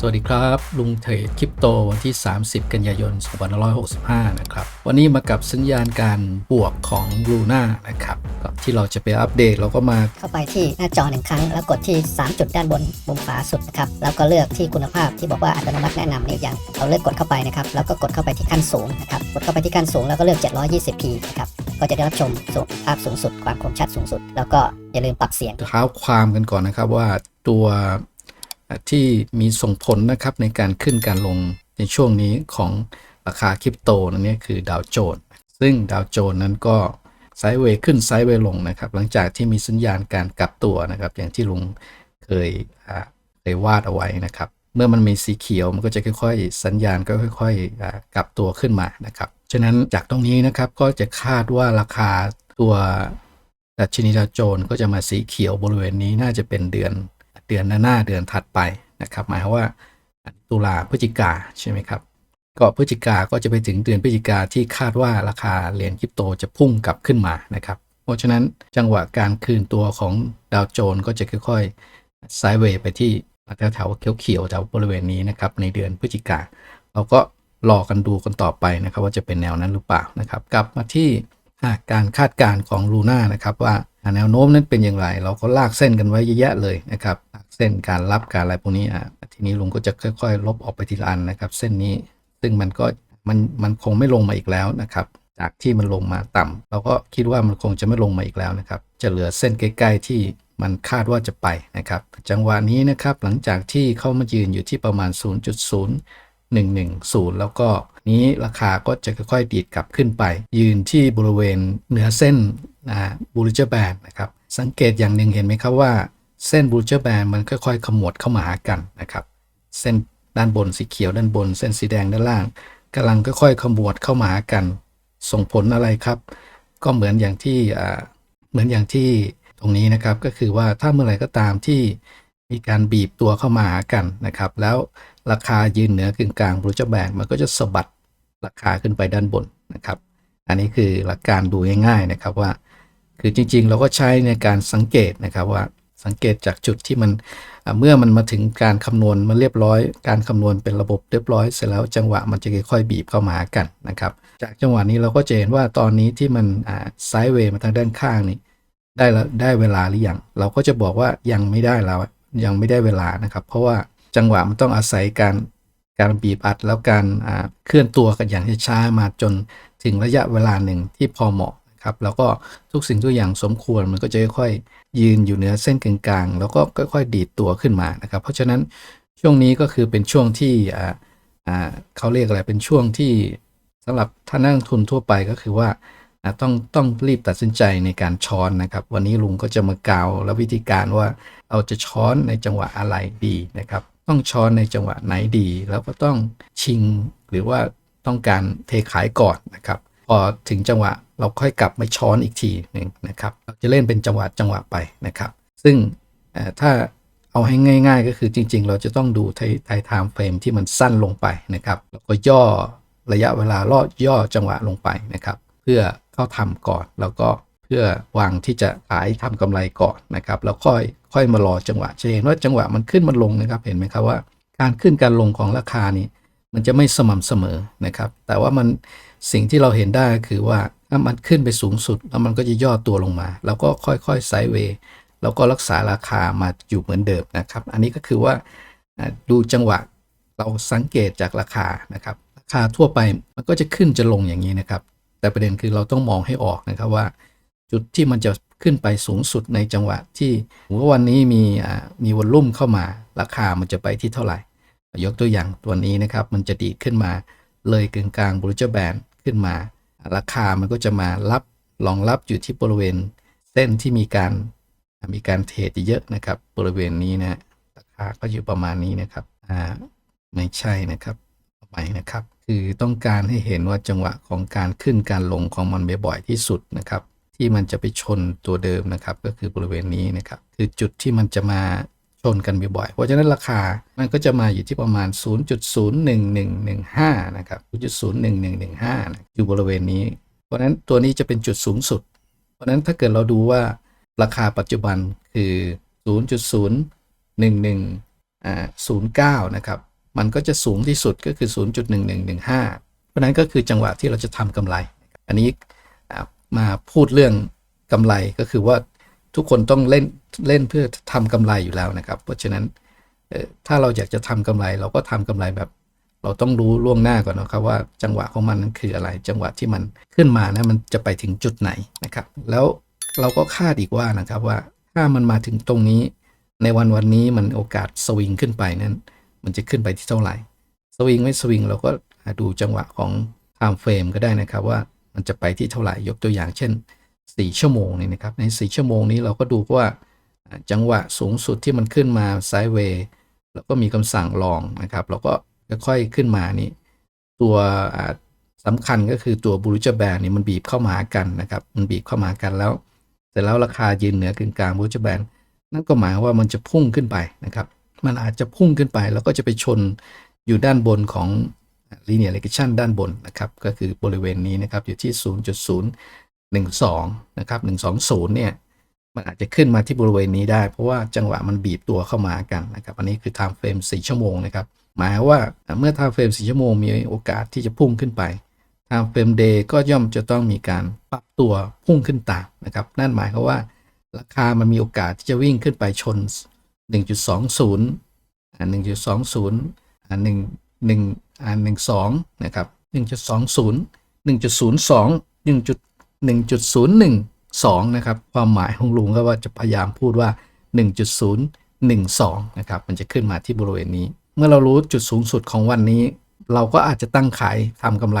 สวัสดีครับ ลุงเทรดคริปโตวันที่ 30 กันยายน 2565 นะครับ วันนี้มากับสัญญาณการบวกของ Luna นะครับก่อนที่เราจะไปอัปเดตเราก็มาเข้าไปที่หน้าจอหนึ่งครั้ง แล้วกดที่ 3 จุดด้านบนมุมขวาสุดนะครับ แล้วก็เลือกที่คุณภาพที่บอกว่าอัตโนมัติแนะนำเนี่ยยังเราเลือกกดเข้าไปนะครับ แล้วก็กดเข้าไปที่ขั้นสูงนะครับ กดเข้าไปที่ขั้นสูงแล้วก็เลือก 720p นะครับก็จะได้รับชมสูงภาพสูงสุด ความคมชัดสูงสุด แล้วก็อย่าลืมปรับเสียงเท้าความกันก่อนนะครับว่าตัว ที่มีส่งผลนะครับในการขึ้นการลงในช่วงนี้ของราคาคริปโตนั่นนี่คือดาวโจนส์ซึ่งดาวโจนส์นั้นก็ไซด์เวย์ขึ้นไซด์เวย์ลงนะครับ หลังจากที่มีสัญญาณการกลับตัวนะครับ อย่างที่ลุงเคยเคยวาดเอาไว้นะครับ เมื่อมันมีสีเขียวมันก็จะค่อยๆ สัญญาณก็ค่อยๆกลับตัวขึ้นมานะครับ ฉะนั้นจากตรงนี้นะครับก็จะคาดว่าราคาตัวดัชนีดาวโจนส์ก็จะมาสีเขียวบริเวณนี้น่าจะเป็นเดือน เดือนหน้าเดือนถัดไปนะครับ หมายความว่าตุลาพฤศจิกาใช่ไหมครับ ก็พฤศจิกาก็จะไปถึงเดือนพฤศจิกาที่คาดว่าราคาเหรียญคริปโตจะพุ่งกลับขึ้นมานะครับ เพราะฉะนั้นจังหวะการคืนตัวของดาวโจนส์ก็จะค่อยๆไซด์เวย์ไปที่แถวๆเขียวๆแถวบริเวณนี้นะครับในเดือนพฤศจิกาเราก็รอกันดูกันต่อไปนะครับ ว่าจะเป็นแนวนั้นหรือเปล่านะครับ กลับมาที่การคาดการณ์ของลูน่านะครับว่าแนวโน้มนั้นเป็นอย่างไร เราก็ลากเส้นกันไว้เยอะแยะเลยนะครับ เส้นการรับการอะไรพวกนี้อะทีนี้ลุงก็จะค่อย ๆ ลบออกไปทีละอันนะครับ เส้นนี้ซึ่งมันก็มันมันคงไม่ลงมาอีกแล้วนะครับจากที่มันลงมาต่ำเราก็คิดว่ามันคงจะไม่ลงมาอีกแล้วนะครับ จะเหลือเส้นใกล้ ๆ ที่มันคาดว่าจะไปนะครับ จังหวะนี้นะครับหลังจากที่เข้ามายืนอยู่ที่ประมาณ 0.0 110 แล้วก็นี้ราคาก็จะค่อยๆดีดกลับขึ้นไป ยืนที่บริเวณเหนือเส้นบูริเจอร์แบนนะครับ สังเกตอย่างหนึ่งเห็นไหมครับว่า เส้นบูเจอร์แบนมันค่อยๆ ขมวดเข้ามาหากันนะครับ เส้นด้านบนสีเขียวด้านบน เส้นสีแดงด้านล่างกำลังค่อยๆ ขมวดเข้ามาหากัน ส่งผลอะไรครับ ก็เหมือนอย่างที่เหมือนอย่างที่ตรงนี้นะครับก็คือว่าถ้าเมื่อไหร่ก็ตามที่มีการบีบตัวเข้ามาหากันนะครับ แล้วราคายืนเหนือกึ่งกลางบรูจอร์แบนมันก็จะสะบัดราคาขึ้นไปด้านบนนะครับ อันนี้คือหลักการดูง่ายๆนะครับว่า คือจริงๆ เราก็ใช้ในการสังเกตนะครับว่า สังเกตจากจุดที่มันเมื่อมันมาถึงการคำนวณมันเรียบร้อย การคำนวณเป็นระบบเรียบร้อยเสร็จแล้วจังหวะมันจะค่อยๆบีบเข้ามาหากันนะครับ จากจังหวะนี้เราก็จะเห็นว่าตอนนี้ที่มันไซด์เวย์มาทางด้านข้างนี่ได้ละได้เวลาหรือยังเราก็จะบอกว่ายังไม่ได้แล้วยังไม่ได้เวลานะครับ เพราะว่าจังหวะมันต้องอาศัยการการบีบอัดแล้วการเคลื่อนตัวกันอย่างช้าๆมาจนถึงระยะเวลาหนึ่งที่พอเหมาะ ครับแล้วก็ทุกสิ่งทุกอย่างสมควรมันก็จะค่อยๆยืนอยู่เหนือเส้นกลางๆ แล้วก็ค่อยๆ ดีดตัวขึ้นมานะครับ เพราะฉะนั้นช่วงนี้ก็คือเป็นช่วงที่อ่าอ่าเขาเรียกอะไรเป็นช่วงที่สำหรับท่านนักทุนทั่วไปก็คือว่าต้องต้องรีบตัดสินใจในการช้อนนะครับ วันนี้ลุงก็จะมากล่าวและวิธีการว่าเราจะช้อนในจังหวะอะไรดีนะครับ ต้องช้อนในจังหวะไหนดี แล้วก็ต้องชิงหรือว่าต้องการเทขายก่อนนะครับ พอถึงจังหวะ เราค่อยกลับมาช้อนอีกทีหนึ่งนะครับ เราจะเล่นเป็นจังหวะจังหวะไปนะครับ ซึ่งถ้าเอาให้ง่าย ๆ ก็คือจริง ๆ เราจะต้องดูไทไทไทม์เฟรมที่มันสั้นลงไปนะครับแล้วก็ย่อระยะเวลาล่อย่อจังหวะลงไปนะครับ เพื่อเข้าทำก่อนแล้วก็เพื่อวางที่จะขายทำกำไรก่อนนะครับแล้วค่อยค่อยมารอจังหวะจะเห็นว่าจังหวะมันขึ้นมันลงนะครับ เห็นไหมครับว่า การขึ้นการลงของราคานี่มันจะไม่สม่ำเสมอนะครับ แต่ว่ามัน สิ่งที่เราเห็นได้ก็คือว่าถ้ามันขึ้นไปสูงสุด แล้วมันก็จะย่อตัวลงมา แล้วก็ค่อยๆไซด์เวย์แล้วก็รักษาราคามาอยู่เหมือนเดิมนะครับ อันนี้ก็คือว่าดูจังหวะเราสังเกตจากราคานะครับราคาทั่วไปมันก็จะขึ้นจะลงอย่างนี้นะครับ แต่ประเด็นคือเราต้องมองให้ออกนะครับว่า จุดที่มันจะขึ้นไปสูงสุดในจังหวะที่สมมุติว่าวันนี้มีมีวอลลุ่มเข้ามา ราคามันจะไปที่เท่าไหร่ ยกตัวอย่างตัวนี้นะครับ มันจะดีขึ้นมาเลยกึ่งกลางบรูจแบน ขึ้นมา ราคามันก็จะมารับรองรับอยู่ที่บริเวณเส้นที่มีการมีการเทรดเยอะนะครับ บริเวณนี้นะราคาก็อยู่ประมาณนี้นะครับอ่าไม่ใช่นะครับไปนะครับ คือต้องการให้เห็นว่าจังหวะของการขึ้นการลงของมันบ่อยๆที่สุดนะครับ ที่มันจะไปชนตัวเดิมนะครับ ก็คือบริเวณนี้นะครับ คือจุดที่มันจะมา นกันบ่อยๆ เพราะฉะนั้นราคามันก็จะมาอยู่ที่ประมาณ 0.01115 นะครับ 0.01115นะอยู่บริเวณนี้ เพราะฉะนั้นตัวนี้จะเป็นจุดสูงสุด เพราะฉะนั้นถ้าเกิดเราดูว่าราคาปัจจุบันคือ 0.011 09 นะครับ มันก็จะสูงที่สุดก็คือ 0.1115 เพราะนั้นก็คือจังหวะที่เราจะทำกำไร อันนี้มาพูดเรื่องกำไรก็คือว่า ทุกคนต้องเล่นเล่นเพื่อทำกำไรอยู่แล้วนะครับ เพราะฉะนั้นถ้าเราอยากจะทำกำไร เราก็ทำกำไรแบบ เราต้องรู้ล่วงหน้าก่อนนะครับว่าจังหวะของมันนั้นคืออะไร จังหวะที่มันขึ้นมานะมันจะไปถึงจุดไหนนะครับ แล้วเราก็คาดอีกว่านะครับว่าถ้ามันมาถึงตรงนี้ ในวันวันนี้มันโอกาสสวิงขึ้นไปนั้น มันจะขึ้นไปที่เท่าไหร่สวิงไม่สวิงเราก็ดูจังหวะของ time frame ก็ได้นะครับว่ามันจะไปที่เท่าไหร่ยกตัวอย่างเช่น 4 ชั่วโมงนี่นะครับใน 4 ชั่วโมงนี้เราก็ดูว่าจังหวะสูงสุดที่มันขึ้นมาไซด์เวย์แล้วก็มีคำสั่งลองนะครับแล้วก็ค่อยๆขึ้นมานี่ตัวอ่าสำคัญก็คือตัวบูริจแบนนี่มันบีบเข้ามากันนะครับ มันบีบเข้ามากันแล้ว เสร็จแล้วราคายืนเหนือกึ่งกลางบูริจแบนนั่นก็หมายว่ามันจะพุ่งขึ้นไปนะครับ มันอาจจะพุ่งขึ้นไป แล้วก็จะไปชนอยู่ด้านบนของ linear regression ด้านบนนะครับ ก็คือบริเวณนี้นะครับ อยู่ที่ 12นะครับ120เนี่ยมันอาจจะขึ้นมาที่บริเวณนี้ได้ เพราะว่าจังหวะมันบีบตัวเข้ามากันนะครับ อันนี้คือ time frame 4 ชั่วโมงนะครับ หมายว่าเมื่อ time frame 4 ชั่วโมงมีโอกาสที่จะพุ่งขึ้นไป time frame day ก็ย่อมจะต้องมีการปรับตัวพุ่งขึ้นตามนะครับ นั่นหมายความว่า ราคามันมีโอกาสที่จะวิ่งขึ้นไปชน 1.20อ่า1.20อ่า1 1อ่า12นะครับ1.20 1.02 1. 1.012 นะครับ ความหมายของลุงก็ว่าจะพยายามพูดว่า 1.012 นะครับ มันจะขึ้นมาที่บริเวณนี้ เมื่อเรารู้จุดสูงสุดของวันนี้ เราก็อาจจะตั้งขายทำกำไร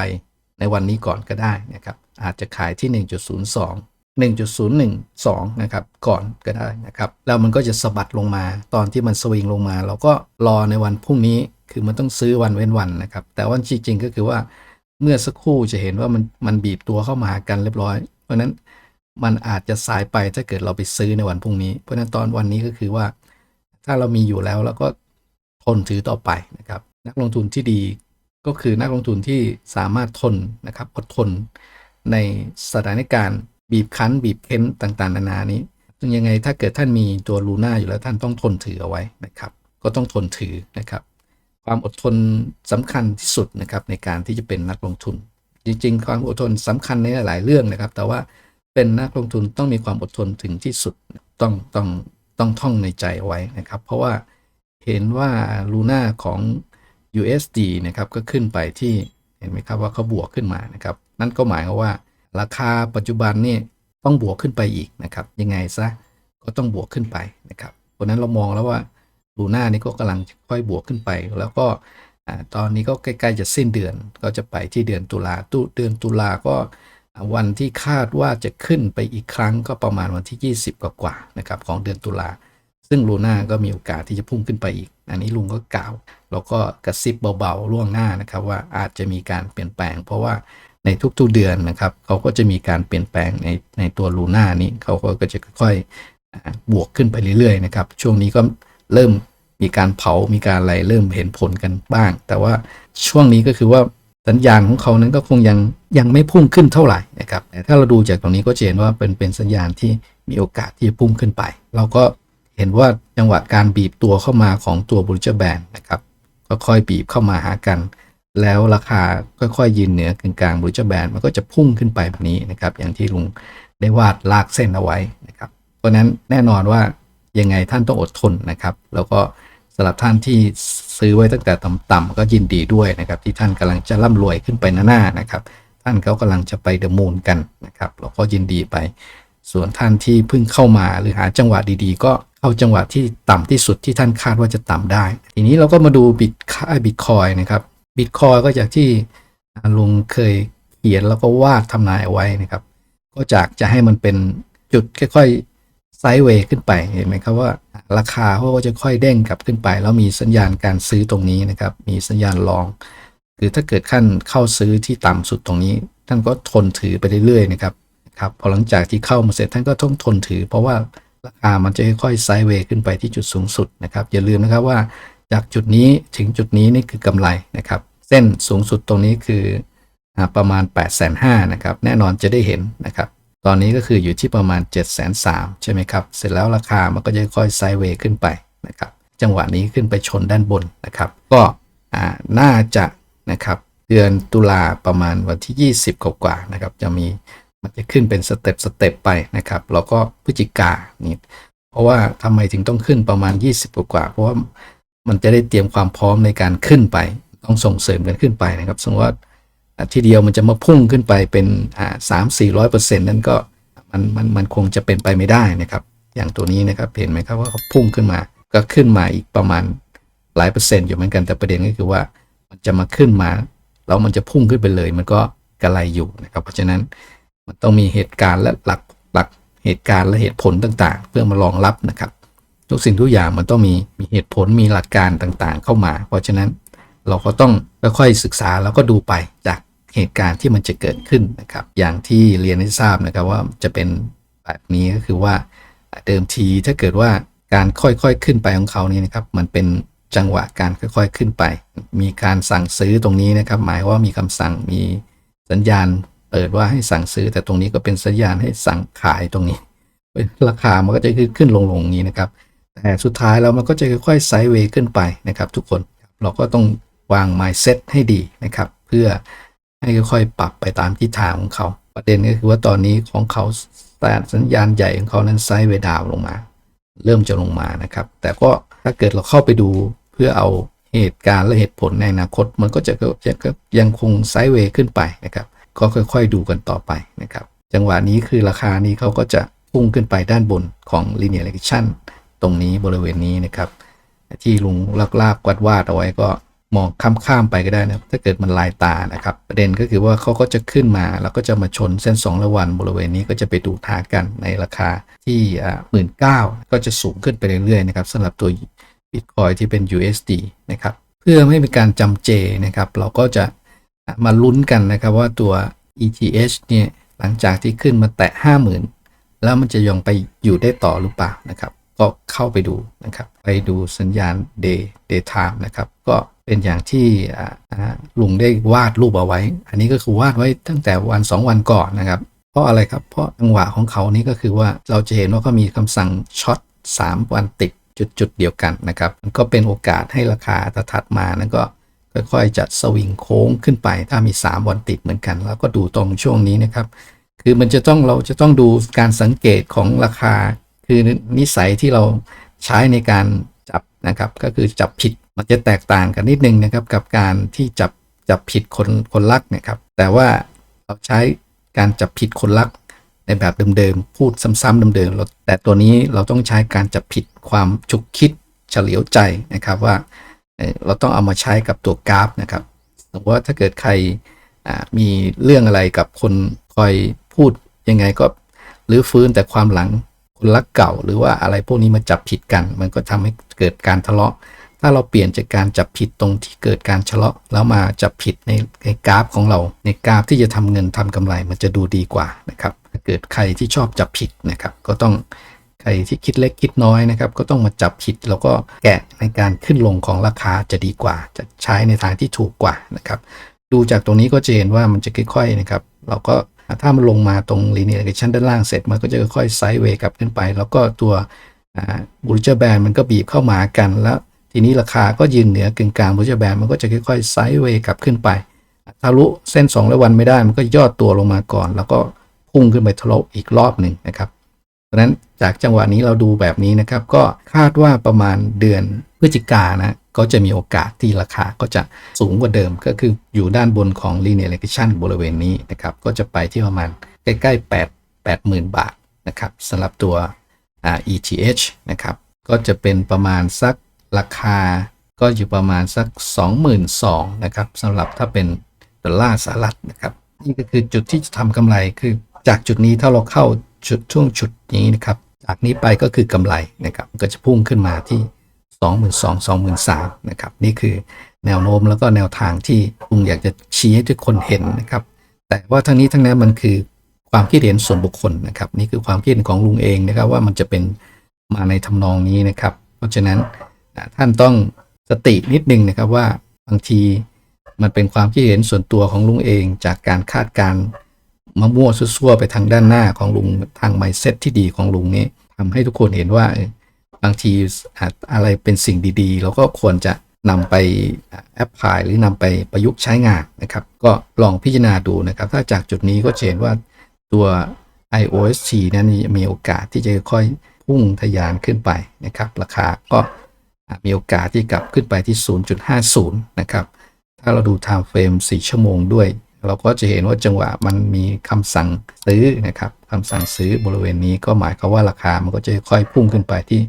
ในวันนี้ก่อนก็ได้นะครับ อาจจะขายที่ 1.02 1.012 นะครับ ก่อนก็ได้นะครับ แล้วมันก็จะสะบัดลงมา ตอนที่มันสวิงลงมา เราก็รอในวันพรุ่งนี้ คือมันต้องซื้อวันเว้นวันนะครับ แต่ว่าจริงๆ ก็คือว่า เมื่อสักครู่จะเห็นว่ามันมันบีบตัวเข้ามาหากันเรียบร้อย เพราะนั้นมันอาจจะสายไปถ้าเกิดเราไปซื้อในวันพรุ่งนี้ เพราะฉะนั้นตอนวันนี้ก็คือว่า ถ้าเรามีอยู่แล้วเราก็ทนถือต่อไปนะครับ นักลงทุนที่ดีก็คือนักลงทุนที่สามารถทนนะครับอดทน ในสถานการณ์บีบคั้น บีบเค้นต่างๆ นานานี้ซึ่งยังไงถ้าเกิดท่านมีตัวลูน่าอยู่แล้วท่านต้องทนถือเอาไว้นะครับ ก็ต้องทนถือนะครับ ความอดทนสำคัญที่สุดนะครับในการที่จะเป็นนักลงทุน จริง ๆ ความอดทนสำคัญในหลายเรื่องนะครับ แต่ว่าเป็นนักลงทุนต้องมีความอดทนถึงที่สุดต้องต้องต้องท่องในใจไว้นะครับ เพราะว่าเห็นว่าลูน่าของ USD นะครับก็ขึ้นไปที่เห็นไหมครับว่าเขาบวกขึ้นมานะครับ นั่นก็หมายความว่าราคาปัจจุบันนี่ต้องบวกขึ้นไปอีกนะครับ ยังไงซะก็ต้องบวกขึ้นไปนะครับเพราะนั้นเรามองแล้วว่า ลูน่านี่ก็กำลังค่อยบวกขึ้นไป แล้วก็ตอนนี้ก็ใกล้ๆจะสิ้นเดือนก็จะไปที่เดือนตุลาตุเดือนตุลาก็วันที่คาดว่าจะขึ้นไปอีกครั้งก็ประมาณวันที่ 20 กว่าๆนะครับของเดือนตุลาซึ่งลูน่าก็มีโอกาสที่จะพุ่งขึ้นไปอีก อันนี้ลุงก็กล่าว แล้วก็กระซิบเบาๆล่วงหน้านะครับว่าอาจจะมีการเปลี่ยนแปลง เพราะว่าในทุกๆเดือนนะครับเขาก็จะมีการเปลี่ยนแปลงในในตัวลูน่านี้เขาก็จะค่อยๆบวกขึ้นไปเรื่อยๆนะครับช่วงนี้ก็ เริ่มมีการเผา มีการอะไรเริ่มเห็นผลกันบ้าง แต่ว่าช่วงนี้ก็คือว่าสัญญาณของเขานั้นก็คงยังยังไม่พุ่งขึ้นเท่าไหร่นะครับแต่ถ้าเราดูจากตรงนี้ก็จะเห็นว่าเป็นเป็นสัญญาณที่มีโอกาสที่จะพุ่งขึ้นไป เราก็เห็นว่าจังหวะการบีบตัวเข้ามาของตัวบริจแบนนะครับ ก็ค่อยบีบเข้ามาหากัน แล้วราคาค่อยๆยืนเหนือกึ่งกลางบริจแบนมันก็จะพุ่งขึ้นไปแบบนี้นะครับ อย่างที่ลุงได้วาดลากเส้นเอาไว้นะครับ เพราะนั้นแน่นอนว่า ยังไงท่านต้องอดทนนะครับ แล้วก็สำหรับท่านที่ซื้อไว้ตั้งแต่ต่ำๆก็ยินดีด้วยนะครับ ที่ท่านกำลังจะร่ำรวยขึ้นไปหน้าๆนะครับ ท่านเขากำลังจะไปเดอะมูนกันนะครับ เราก็ยินดีไป ส่วนท่านที่เพิ่งเข้ามาหรือหาจังหวะดีๆ ก็เข้าจังหวะที่ต่ำที่สุดที่ท่านคาดว่าจะต่ำได้ ทีนี้เราก็มาดูบิตค่าบิตคอยนะครับบิตคอยก็จากที่ลุงเคยเขียนแล้วก็วาดทำนายเอาไว้นะครับ ก็จากจะให้มันเป็นจุดค่อยๆ ไซด์เวย์ขึ้นไปเห็นไหมครับว่าราคาเขาก็จะค่อยเด้งกลับขึ้นไป แล้วมีสัญญาณการซื้อตรงนี้นะครับ มีสัญญาณลอง คือถ้าเกิดขั้นเข้าซื้อที่ต่ำสุดตรงนี้ ท่านก็ทนถือไปเรื่อยๆนะครับครับพอหลังจากที่เข้ามาเสร็จท่านก็ต้องทนถือ เพราะว่าราคามันจะค่อยๆไซด์เวย์ขึ้นไปที่จุดสูงสุดนะครับ อย่าลืมนะครับว่าจากจุดนี้ถึงจุดนี้นี่คือกำไรนะครับ เส้นสูงสุดตรงนี้คือประมาณ 8 5 0 0 0นะครับ แน่นอนจะได้เห็นนะครับ ตอนนี้ก็คืออยู่ที่ประมาณ 7 3 0 0 0ใช่ไหมครับ เสร็จแล้วราคามันก็จะค่อยไซด์เวย์ขึ้นไปนะครับ จังหวะนี้ขึ้นไปชนด้านบนนะครับ ก็น่าจะนะครับเดือนตุลาประมาณวันที่ 20 กว่าๆนะครับ จะมีมันจะขึ้นเป็นสเต็ปสเต็ปไปนะครับ แล้วก็พฤศจิกานี่เพราะว่าทำไมถึงต้องขึ้นประมาณ 20 กว่าๆเพราะว่ามันจะได้เตรียมความพร้อมในการขึ้นไป ต้องส่งเสริมกันขึ้นไปนะครับ สมมติว่า ทีเดียวมันจะมาพุ่งขึ้นไปเป็นสามสี่ร้อยเปอร์เซ็นต์นั่นก็มันมันมันคงจะเป็นไปไม่ได้นะครับ อย่างตัวนี้นะครับเห็นไหมครับว่าเขาพุ่งขึ้นมาก็ขึ้นมาอีกประมาณหลายเปอร์เซ็นต์อยู่เหมือนกันแต่ประเด็นก็คือว่ามันจะมาขึ้นมาแล้วมันจะพุ่งขึ้นไปเลย มันก็กระไรอยู่นะครับ เพราะฉะนั้นมันต้องมีเหตุการณ์และหลักหลักเหตุการณ์และเหตุผลต่างๆ เพื่อมารองรับนะครับ ทุกสิ่งทุกอย่างมันต้องมีมีเหตุผลมีหลักการต่างๆ เข้ามา เพราะฉะนั้นเราก็ต้องค่อยๆศึกษาแล้วก็ดูไปจาก เหตุการณ์ที่มันจะเกิดขึ้นนะครับ อย่างที่เรียนให้ทราบนะครับว่าจะเป็นแบบนี้ก็คือว่าเดิมทีถ้าเกิดว่าการค่อยๆขึ้นไปของเขานี่นะครับ มันเป็นจังหวะการค่อยๆขึ้นไป มีการสั่งซื้อตรงนี้นะครับ หมายว่ามีคำสั่งมีสัญญาณเปิดว่าให้สั่งซื้อ แต่ตรงนี้ก็เป็นสัญญาณให้สั่งขายตรงนี้ราคามันก็จะขึ้นขึ้นลงๆอย่างนี้นะครับ แต่สุดท้ายแล้วมันก็จะค่อยๆไซด์เวย์ขึ้นไปนะครับ ทุกคนเราก็ต้องวาง mindset ให้ดีนะครับ เพื่อ ให้ค่อยๆปรับไปตามทิศทางของเขา ประเด็นก็คือว่าตอนนี้ของเขาแต่สัญญาณใหญ่ของเขานั้นไซด์เวดาวลงมา เริ่มจะลงมานะครับ แต่ก็ถ้าเกิดเราเข้าไปดูเพื่อเอาเหตุการณ์และเหตุผลในอนาคต มันก็จะก็ยังคงไซด์เวย์ขึ้นไปนะครับ ก็ค่อยๆดูกันต่อไปนะครับ จังหวะนี้คือราคานี้เขาก็จะพุ่งขึ้นไปด้านบนของ linear regression ตรงนี้บริเวณนี้นะครับ ที่ลุงลากลากวาดวาดเอาไว้ก็ มองข้ามๆไปก็ได้นะถ้าเกิดมันลายตานะครับ ประเด็นก็คือว่าเขาก็จะขึ้นมาแล้วก็จะมาชนเส้น2ระวันบริเวณนี้ก็จะไปดูทากันในราคาที่หมื่นเก้าก็จะสูงขึ้นไปเรื่อยๆนะครับสำหรับตัว Bitcoin ที่เป็น USD นะครับเพื่อไม่เป็นการจำเจนะครับเราก็จะมาลุ้นกันนะครับว่าตัว ETH เนี่ยหลังจากที่ขึ้นมาแตะ 50,000 แล้วมันจะยังไปอยู่ได้ต่อหรือเปล่านะครับ ก็เข้าไปดูนะครับ ไปดูสัญญาณ day day time นะครับ ก็ เป็นอย่างที่ลุงได้วาดรูปเอาไว้ อันนี้ก็คือวาดไว้ตั้งแต่วัน 2 วันก่อนนะครับ เพราะอะไรครับ เพราะจังหวะของเขานี้ก็คือว่าเราจะเห็นว่าเขามีคำสั่งช็อต3 วันติดจุดๆเดียวกันนะครับ มันก็เป็นโอกาสให้ราคาถัดมานั้นก็ค่อยๆจัดสวิงโค้งขึ้นไป ถ้ามี 3 วันติดเหมือนกัน แล้วก็ดูตรงช่วงนี้นะครับ คือมันจะต้องเราจะต้องดูการสังเกตของราคา คือนิสัยที่เราใช้ในการจับนะครับ ก็คือจับผิด มันจะแตกต่างกันนิดนึงนะครับ กับการที่จับจับผิดคนคนลักนะครับ แต่ว่าเราใช้การจับผิดคนลักในแบบเดิมๆ พูดซ้ำๆเดิมๆเราแต่ตัวนี้เราต้องใช้การจับผิดความฉุกคิดเฉลียวใจนะครับว่าเราต้องเอามาใช้กับตัวกราฟนะครับสมมติว่าถ้าเกิดใครมีเรื่องอะไรกับคนคอยพูดยังไงก็หรือฟื้นแต่ความหลังคนรักเก่า หรือว่าอะไรพวกนี้มาจับผิดกัน มันก็ทำให้เกิดการทะเลาะ ถ้าเราเปลี่ยนจากการจับผิดตรงที่เกิดการทะเลาะ แล้วมาจับผิดในในกราฟของเรา ในกราฟที่จะทำเงินทำกำไรมันจะดูดีกว่านะครับถ้าเกิดใครที่ชอบจับผิดนะครับ ก็ต้องใครที่คิดเล็กคิดน้อยนะครับ ก็ต้องมาจับผิดแล้วก็แกะในการขึ้นลงของราคาจะดีกว่า จะใช้ในทางที่ถูกกว่านะครับ ดูจากตรงนี้ก็จะเห็นว่ามันจะค่อยๆนะครับ เราก็ถ้ามันลงมาตรง linear regression ด้านล่างเสร็จมันก็จะค่อยๆไซด์เวย์กลับขึ้นไป แล้วก็ตัวบูลเจอร์แบนมันก็บีบเข้ามากันแล้ว ทีนี้ราคาก็ยืนเหนือกึ่งกลางบูลเจแบนมันก็จะค่อยๆไซด์เวย์กลับขึ้นไปทะลุเส้น2และวันไม่ได้มันก็ย่อตัวลงมาก่อน แล้วก็พุ่งขึ้นไปทะลุอีกรอบหนึ่งนะครับเพราะฉะนั้นจากจังหวะนี้เราดูแบบนี้นะครับ ก็คาดว่าประมาณเดือนพฤศจิกายนนะก็จะมีโอกาสที่ราคาก็จะสูงกว่าเดิม ก็คืออยู่ด้านบนของ linear regression บริเวณนี้นะครับ ก็จะไปที่ประมาณใกล้ๆ 8 80,000 บาทนะครับสำหรับตัวอ่า ETH นะครับ ก็จะเป็นประมาณสัก ราคาก็อยู่ประมาณสัก 22,000นะครับสำหรับถ้าเป็นดอลลาร์สหรัฐนะครับ นี่ก็คือจุดที่จะทำกำไรคือจากจุดนี้ถ้าเราเข้าจุดช่วงจุดนี้นะครับ จากนี้ไปก็คือกำไรนะครับก็จะพุ่งขึ้นมาที่ 22,000 23,000นะครับนี่คือแนวโน้มแล้วก็แนวทางที่ลุงอยากจะชี้ให้ทุกคนเห็นนะครับ แต่ว่าทั้งนี้ทั้งนั้นมันคือความคิดเห็นส่วนบุคคลนะครับ นี่คือความคิดเห็นของลุงเองนะครับว่ามันจะเป็นมาในทำนองนี้นะครับ เพราะฉะนั้น ท่านต้องสตินิดนึงนะครับว่าบางทีมันเป็นความคิดเห็นส่วนตัวของลุงเองจากการคาดการณ์มะมั่วซั่วไปทางด้านหน้าของลุงทางไมเซ็ตที่ดีของลุงนี้ทำให้ทุกคนเห็นว่าบางทีอะไรเป็นสิ่งดีๆ เราก็ควรจะนำไปแอปพลายหรือนำไปประยุกต์ใช้งานนะครับ ก็ลองพิจารณาดูนะครับ ถ้าจากจุดนี้ก็เห็นว่าตัว iOS 4นั้นมีโอกาสที่จะค่อยพุ่งทะยานขึ้นไปนะครับ ราคาก็ มีโอกาสที่กลับขึ้นไปที่ 0.50 นะครับ ถ้าเราดู time frame 4 ชั่วโมงด้วย เราก็จะเห็นว่าจังหวะมันมีคำสั่งซื้อนะครับคำสั่งซื้อบริเวณนี้ก็หมายความว่าราคามันก็จะค่อยพุ่งขึ้นไปที่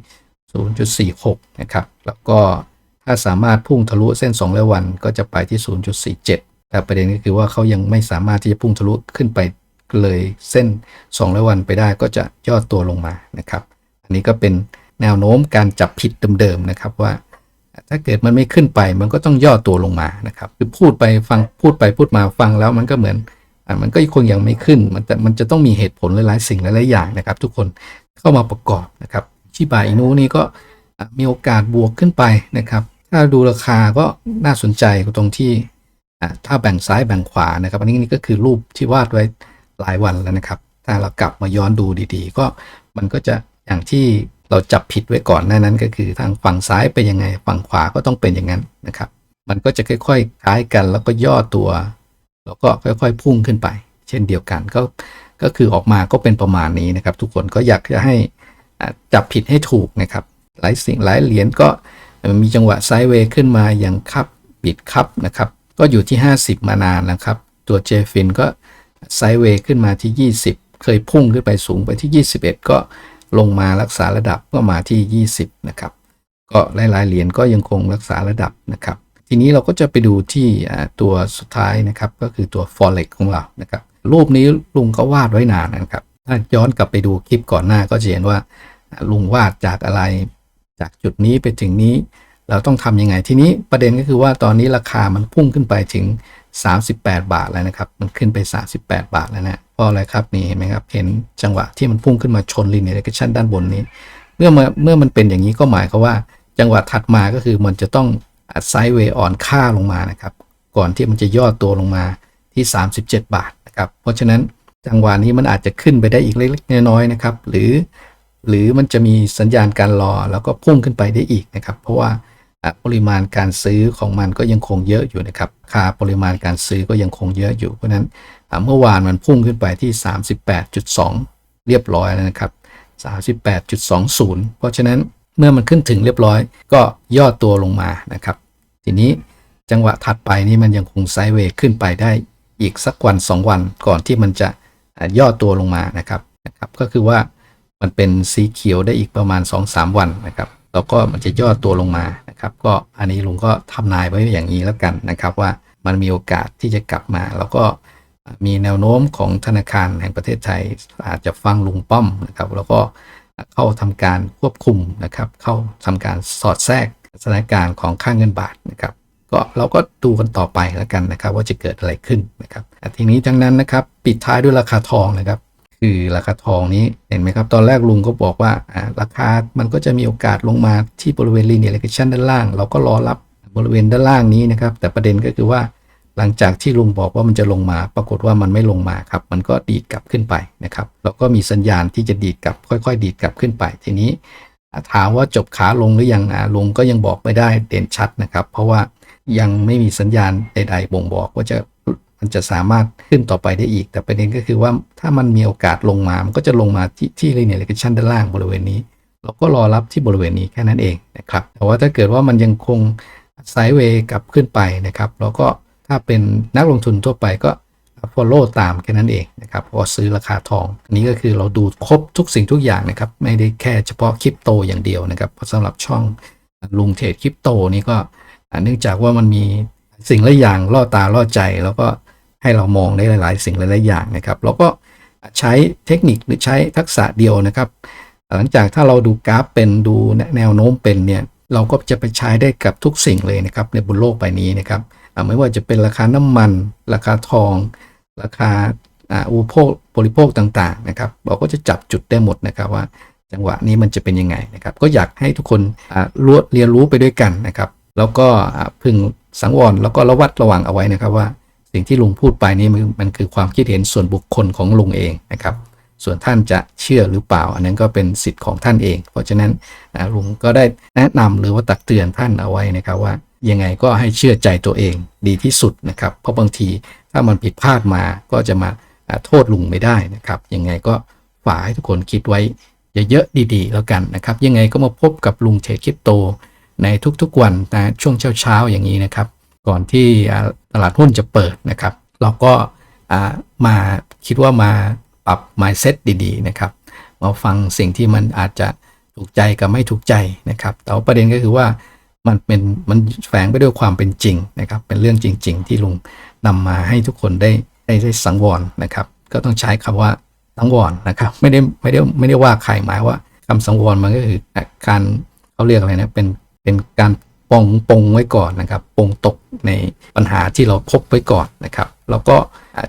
0.46 นะครับ แล้วก็ถ้าสามารถพุ่งทะลุเส้น2ร้อยวันก็จะไปที่ 0.47 แต่ประเด็นก็คือว่าเขายังไม่สามารถที่จะพุ่งทะลุขึ้นไปเลยเส้น2ร้อยวันไปได้ก็จะย่อตัวลงมานะครับ อันนี้ก็เป็น แนวโน้มการจับผิดเดิมๆนะครับว่า ถ้าเกิดมันไม่ขึ้นไปมันก็ต้องย่อตัวลงมานะครับคือพูดไปฟังพูดไปพูดมาฟังแล้วมันก็เหมือนอะมันก็คงยังไม่ขึ้น มันแต่มันจะต้องมีเหตุผลหลายๆสิ่งหลายๆอย่างนะครับ ทุกคนเข้ามาประกอบนะครับชิบาอินูนี่ก็มีโอกาสบวกขึ้นไปนะครับ ถ้าดูราคาก็น่าสนใจตรงที่ถ้าแบ่งซ้ายแบ่งขวานะครับ อันนี้นี่ก็คือรูปที่วาดไว้หลายวันแล้วนะครับ ถ้าเรากลับมาย้อนดูดีๆ ก็มันก็จะอย่างที่ เราจับผิดไว้ก่อนหน้านั้นก็คือทางฝั่งซ้ายเป็นยังไง ฝั่งขวาก็ต้องเป็นอย่างนั้นนะครับ มันก็จะค่อยๆคล้ายกันแล้วก็ย่อตัว แล้วก็ค่อยๆพุ่งขึ้นไป เช่นเดียวกันก็ก็คือออกมาก็เป็นประมาณนี้นะครับ ทุกคนก็อยากจะให้จับผิดให้ถูกนะครับ หลายสิ่งหลายเหรียญก็มีจังหวะไซด์เวย์ขึ้นมาอย่างคับบิดคับนะครับ ก็อยู่ที่ 50 มานานแล้วครับ ตัวเจฟินก็ไซด์เวย์ขึ้นมาที่ 20 เคยพุ่งขึ้นไปสูงไปที่ 21 ก็ ลงมารักษาระดับก็มาที่ 20 นะครับ ก็หลายๆเหรียญก็ยังคงรักษาระดับนะครับ ทีนี้เราก็จะไปดูที่ตัวสุดท้ายนะครับ ก็คือตัว forex ของเรานะครับ รูปนี้ลุงก็วาดไว้นานนะครับ ถ้าย้อนกลับไปดูคลิปก่อนหน้าก็จะเห็นว่าอ่าลุงวาดจากอะไร จากจุดนี้ไปถึงนี้ เราต้องทำยังไง ทีนี้ประเด็นก็คือว่าตอนนี้ราคามันพุ่งขึ้นไปถึง 38 บาทแล้วนะครับ มันขึ้นไป 38 บาทแล้วนะ เพราะอะไรครับนี่เห็นไหมครับเห็นจังหวะที่มันพุ่งขึ้นมาชน linear regression ด้านบนนี้ เมื่อมาเมื่อมันเป็นอย่างนี้ก็หมายความว่า จังหวะถัดมาก็คือมันจะต้องไซด์เวย์อ่อนค่าลงมานะครับ ก่อนที่มันจะย่อตัวลงมาที่ 37 บาทนะครับ เพราะฉะนั้นจังหวะนี้มันอาจจะขึ้นไปได้อีกเล็กๆน้อยๆนะครับ หรือ หรือมันจะมีสัญญาณการรอแล้วก็พุ่งขึ้นไปได้อีกนะครับ เพราะว่าปริมาณการซื้อของมันก็ยังคงเยอะอยู่นะครับค่าปริมาณการซื้อก็ยังคงเยอะอยู่เพราะฉะนั้น เมื่อวานมันพุ่งขึ้นไปที่ 38.2 เรียบร้อยแล้วนะครับ 38.20 เพราะฉะนั้นเมื่อมันขึ้นถึงเรียบร้อย ก็ย่อตัวลงมานะครับ ทีนี้จังหวะถัดไปนี่มันยังคงไซด์เวย์ขึ้นไปได้อีกสักวัน 2 วันก่อนที่มันจะย่อตัวลงมานะครับนะครับ ก็คือว่ามันเป็นสีเขียวได้อีกประมาณ 2-3 วันนะครับแล้วก็มันจะย่อตัวลงมานะครับ ก็อันนี้ลุงก็ทำนายไว้อย่างนี้แล้วกันนะครับ ว่ามันมีโอกาสที่จะกลับมา แล้วก็ มีแนวโน้มของธนาคารแห่งประเทศไทยอาจจะฟังลุงป้อมนะครับแล้วก็เข้าทำการควบคุมนะครับเข้าทำการสอดแทรกสถานการณ์ของค่าเงินบาทนะครับก็เราก็ดูกันต่อไปแล้วกันนะครับว่าจะเกิดอะไรขึ้นนะครับทีนี้ทั้งนั้นนะครับปิดท้ายด้วยราคาทองนะครับคือราคาทองนี้เห็นไหมครับ ตอนแรกลุงก็บอกว่าราคามันก็จะมีโอกาสลงมาที่บริเวณ linear regression ด้านล่าง เราก็รอรับบริเวณด้านล่างนี้นะครับ แต่ประเด็นก็คือว่า หลังจากที่ลุงบอกว่ามันจะลงมา ปรากฏว่ามันไม่ลงมาครับ มันก็ดีดกลับขึ้นไปนะครับแล้วก็มีสัญญาณที่จะดีดกลับ ค่อย ๆ ดีดกลับขึ้นไป ทีนี้ถามว่าจบขาลงหรือยังลุงก็ยังบอกไม่ได้เด่นชัดนะครับ เพราะว่ายังไม่มีสัญญาณใด ๆ บ่งบอกว่าจะมันจะสามารถขึ้นต่อไปได้อีก แต่ประเด็นก็คือว่าถ้ามันมีโอกาสลงมา มันก็จะลงมาที่ที่ linear regression ด้านล่างบริเวณนี้ เราก็รอรับที่บริเวณนี้แค่นั้นเองนะครับ แต่ว่าถ้าเกิดว่ามันยังคงไซด์เวย์กลับขึ้นไปนะครับแล้วก็ ถ้าเป็นนักลงทุนทั่วไปก็ follow ตามแค่นั้นเองนะครับพอซื้อราคาทองอันนี้ก็คือเราดูครบทุกสิ่งทุกอย่างนะครับ ไม่ได้แค่เฉพาะคริปโตอย่างเดียวนะครับเพราะสำหรับช่องลุงเทรดคริปโตนี่ก็เนื่องจากว่ามันมีสิ่งหลายอย่างล่อตาล่อใจ แล้วก็ให้เรามองได้หลาย ๆ สิ่งหลาย ๆ อย่างนะครับแล้วก็ใช้เทคนิคหรือใช้ทักษะเดียวนะครับ หลังจากถ้าเราดูกราฟเป็นดูแนวโน้มเป็นเนี่ยเราก็จะไปใช้ได้กับทุกสิ่งเลยนะครับในบนโลกใบนี้นะครับ ไม่ว่าจะเป็นราคาน้ำมัน ราคาทอง ราคาอุปโภคบริโภคต่างๆนะครับเราก็จะจับจุดได้หมดนะครับว่า จังหวะนี้มันจะเป็นยังไงนะครับ ก็อยากให้ทุกคนรู้เรียนรู้ไปด้วยกันนะครับ แล้วก็พึงสังวรแล้วก็ระวัดระวังเอาไว้นะครับว่า สิ่งที่ลุงพูดไปนี้มันคือความคิดเห็นส่วนบุคคลของลุงเองนะครับ ส่วนท่านจะเชื่อหรือเปล่า อันนั้นก็เป็นสิทธิ์ของท่านเอง เพราะฉะนั้นลุงก็ได้แนะนำหรือว่าตักเตือนท่านเอาไว้นะครับว่า ยังไงก็ให้เชื่อใจตัวเองดีที่สุดนะครับ เพราะบางทีถ้ามันผิดพลาดมาก็จะมาโทษลุงไม่ได้นะครับยังไงก็ฝากให้ทุกคนคิดไว้เยอะๆดีๆ แล้วกันนะครับ ยังไงก็มาพบกับลุงเทรดคริปโต ในทุกๆวันนะช่วงเช้าๆอย่างนี้นะครับ ก่อนที่ตลาดหุ้นจะเปิดนะครับ เราก็มาคิดว่ามาปรับ mindset ดีๆนะครับมาฟังสิ่งที่มันอาจจะถูกใจกับไม่ถูกใจนะครับแต่ประเด็นก็คือว่า มันเป็นมันแฝงไปด้วยความเป็นจริงนะครับ เป็นเรื่องจริง ๆ ที่ลุงนำมาให้ทุกคนได้ได้ได้สังวรนะครับ ก็ต้องใช้คำว่าสังวรนะครับ ไม่ได้ไม่ได้ไม่ได้ว่าใครหมายว่าคำสังวรมันก็คือการเขาเรียกอะไรนะเป็นเป็นการปองปงไว้ก่อนนะครับปงตกในปัญหาที่เราพบไว้ก่อนนะครับแล้วก็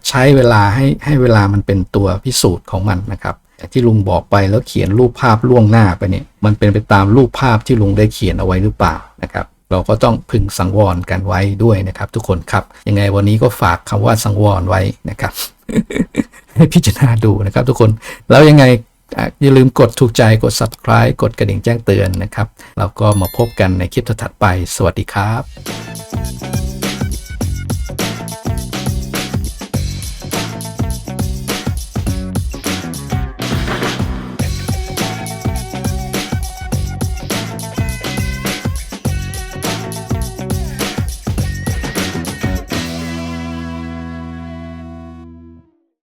ใช้เวลาให้ให้เวลามันเป็นตัวพิสูจน์ของมันนะครับที่ลุงบอกไปแล้วเขียนรูปภาพล่วงหน้าไปเนี่ยมันเป็นไปตามรูปภาพที่ลุงได้เขียนเอาไว้หรือเปล่า นะครับเราก็ต้องพึงสังวรกันไว้ด้วยนะครับ ทุกคนครับ ยังไงวันนี้ก็ฝากคำว่าสังวรไว้นะครับ ให้พิจารณาดูนะครับ ทุกคนแล้วยังไงอย่าลืมกดถูกใจกด subscribe กดกระดิ่งแจ้งเตือนนะครับ เราก็มาพบกันในคลิปถัดไป สวัสดีครับ